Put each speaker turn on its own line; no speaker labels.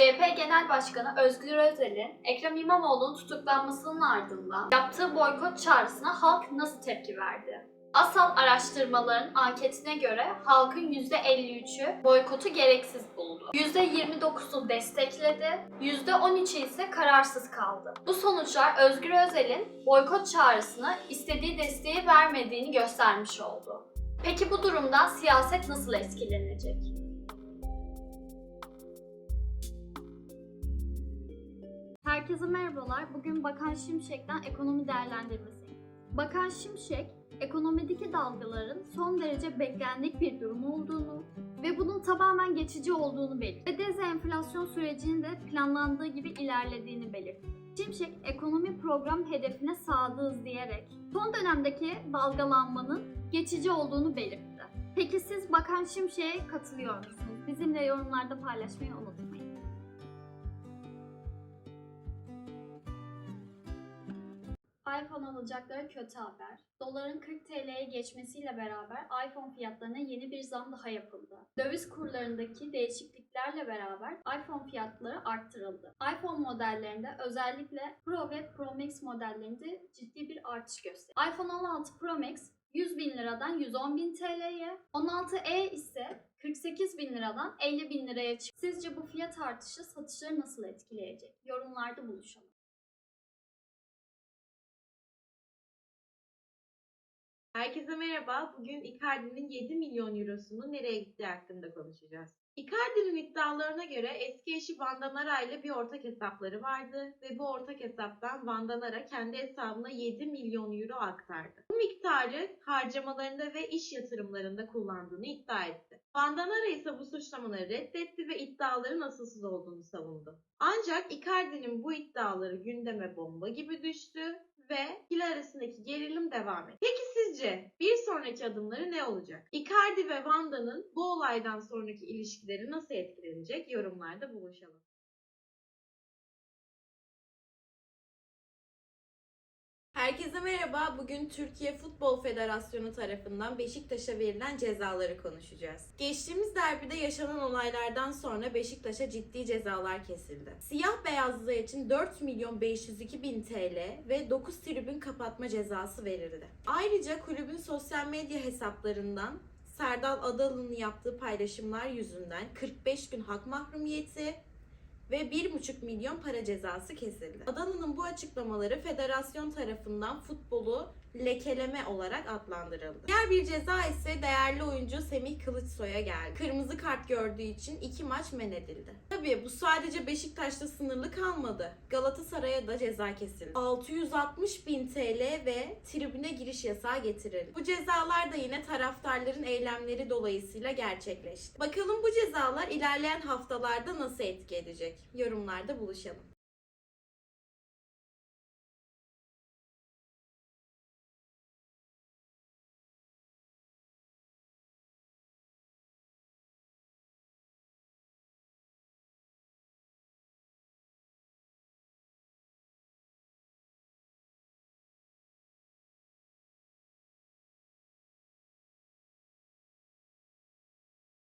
CHP Genel Başkanı Özgür Özel'in Ekrem İmamoğlu'nun tutuklanmasının ardından yaptığı boykot çağrısına halk nasıl tepki verdi? Asal araştırmaların anketine göre halkın %53'ü boykotu gereksiz buldu. %29'u destekledi, %13'ü ise kararsız kaldı. Bu sonuçlar Özgür Özel'in boykot çağrısına istediği desteği vermediğini göstermiş oldu. Peki bu durumdan siyaset nasıl etkilenecek? Herkese merhabalar. Bugün Bakan Şimşek'ten ekonomi değerlendirmesi. Bakan Şimşek, ekonomideki dalgaların son derece beklendik bir durum olduğunu ve bunun tamamen geçici olduğunu belirtti. Ve dezenflasyon sürecinin de planlandığı gibi ilerlediğini belirtti. Şimşek, ekonomi program hedefine sadığız diyerek son dönemdeki dalgalanmanın geçici olduğunu belirtti. Peki siz Bakan Şimşek'e katılıyor musunuz? Bizimle yorumlarda paylaşmayı unutmayın. iPhone alacakları kötü haber. Doların 40 TL'ye geçmesiyle beraber iPhone fiyatlarına yeni bir zam daha yapıldı. Döviz kurlarındaki değişikliklerle beraber iPhone fiyatları arttırıldı. iPhone modellerinde özellikle Pro ve Pro Max modellerinde ciddi bir artış gösteriyor. iPhone 16 Pro Max 100 bin liradan 110 bin TL'ye, 16e ise 48 bin liradan 50 bin liraya çıktı. Sizce bu fiyat artışı satışları nasıl etkileyecek? Yorumlarda buluşalım.
Herkese merhaba. Bugün Icardi'nin 7 milyon eurosunu nereye gittiği hakkında konuşacağız. Icardi'nin iddialarına göre eski eşi Vandanara ile bir ortak hesapları vardı ve bu ortak hesaptan Vandanara kendi hesabına 7 milyon euro aktardı. Bu miktarı harcamalarında ve iş yatırımlarında kullandığını iddia etti. Vandanara ise bu suçlamaları reddetti ve iddiaların asılsız olduğunu savundu. Ancak Icardi'nin bu iddiaları gündeme bomba gibi düştü ve ikili arasındaki gerilim devam etti. Peki sizce bir sonraki adımları ne olacak? Icardi ve Vanda'nın bu olaydan sonraki ilişkileri nasıl etkilenecek? Yorumlarda buluşalım. Herkese merhaba. Bugün Türkiye Futbol Federasyonu tarafından Beşiktaş'a verilen cezaları konuşacağız. Geçtiğimiz derbide yaşanan olaylardan sonra Beşiktaş'a ciddi cezalar kesildi. Siyah beyazlığı için 4 milyon 502 bin TL ve 9 tribün kapatma cezası verildi. Ayrıca kulübün sosyal medya hesaplarından Serdal Adalı'nın yaptığı paylaşımlar yüzünden 45 gün hak mahrumiyeti ve 1,5 milyon para cezası kesildi. Adalı'nın bu açıklamaları federasyon tarafından futbolu lekeleme olarak adlandırıldı. Diğer bir ceza ise değerli oyuncu Semih Kılıçsoy'a geldi. Kırmızı kart gördüğü için iki maç men edildi. Tabii bu sadece Beşiktaş'ta sınırlı kalmadı. Galatasaray'a da ceza kesildi. 660 bin TL ve tribüne giriş yasağı getirildi. Bu cezalar da yine taraftarların eylemleri dolayısıyla gerçekleşti. Bakalım bu cezalar ilerleyen haftalarda nasıl etki edecek? Yorumlarda buluşalım.